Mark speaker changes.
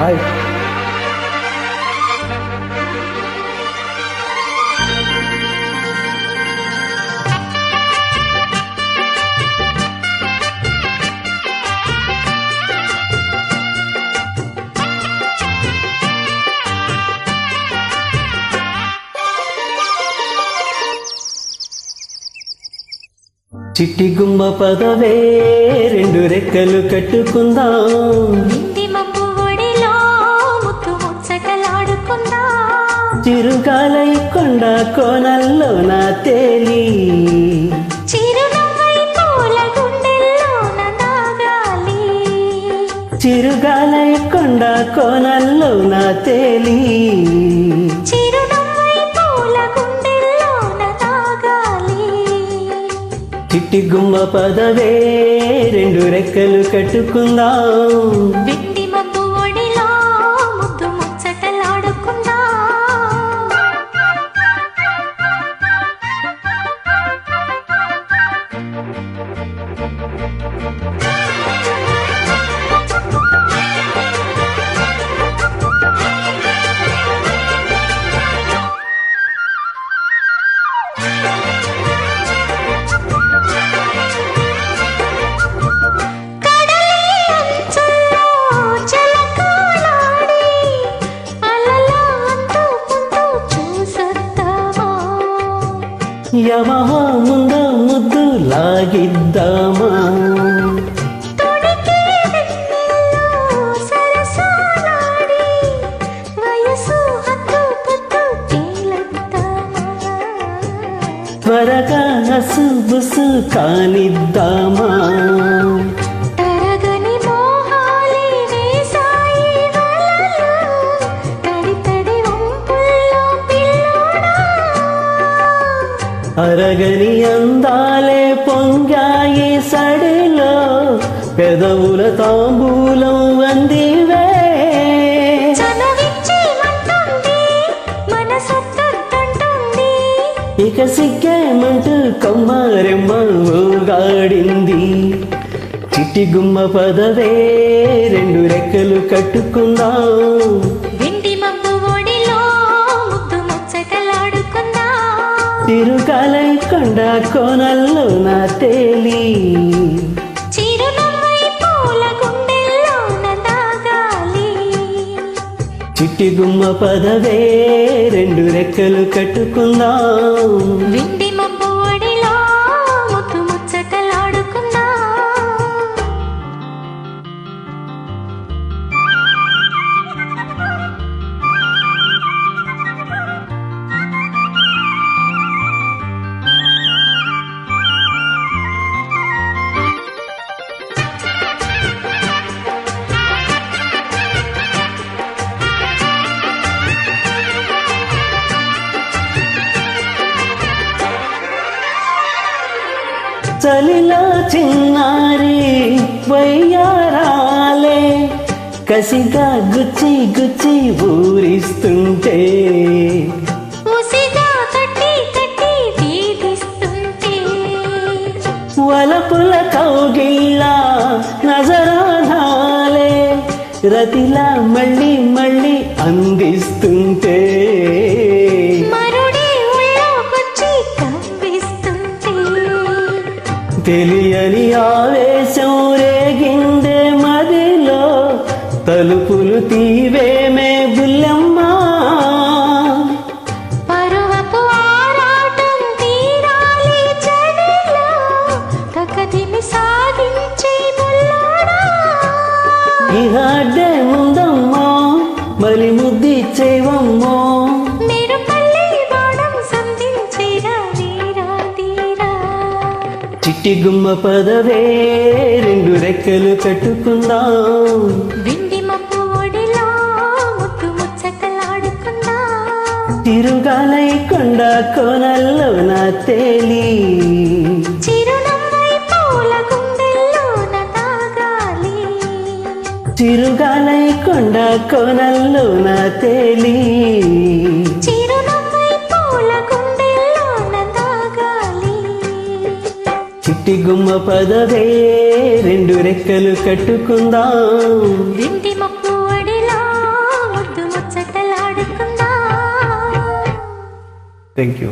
Speaker 1: Hi చిట్టి గుమ్మ పదవే రెండు రెక్కలు కట్టుకుందాం. చిరుగాలై కొండ కోనల్లో నా తేలి. చిరుగాలై కొండ కోనల్లో నా తేలి. చిట్టి గుమ్మ పదవే రెండు రెక్కలు కట్టుకుందాం. యమహా ముందు ముద్దు లాగిద్దామా త్వరగా హసు బుసు కానిద్దామా? అరగని అందాలే పొంగాయి సడిలో పెదవుల తాంబూలం అందివే.
Speaker 2: మనసొద్దంటుంది
Speaker 1: ఇక సిగ్గేమంటూ కమ్మారెమ్మ ఊగాడింది. చిట్టి గుమ్మ పదవే రెండు రెక్కలు కట్టుకుందాం. తిరుగాలై కొండ కోనల్లో నా తేలి. చిట్టి గుమ్మ పదవే రెండు రెక్కలు కట్టుకుందాం. చలిలో చిన్నారి వయ్యారాలే. కసిగా గుచ్చి గుచ్చి ఊరిస్తుంటే. వలపుల కౌగిళ్ళ నజరానాలే రతిలా మళ్ళీ మళ్ళీ అందిస్తుంటే. తెలియని ఆవేశం రేగిందే మదిలో తలుపులు తీవేమే బుల్లమ్మా.
Speaker 2: బుల్లోడా
Speaker 1: ఇహాడే ముందమ్మో మలి
Speaker 2: మీరు
Speaker 1: చిట్టి గుమ్మ పదవే రెండు రెక్కలు కట్టుకుందాం. తిరుగాలై కొండ కోనల్లో నా తేలి. చిరుగాలై కొండ కోనల్లో నా తేలి. గుమ్మ పదవే రెండు రెక్కలు కట్టుకుందాం.
Speaker 2: దిండి మొక్కు అడిలా ముద్దు ముచ్చటలాడుకుందాం
Speaker 1: థ్యాంక్ యూ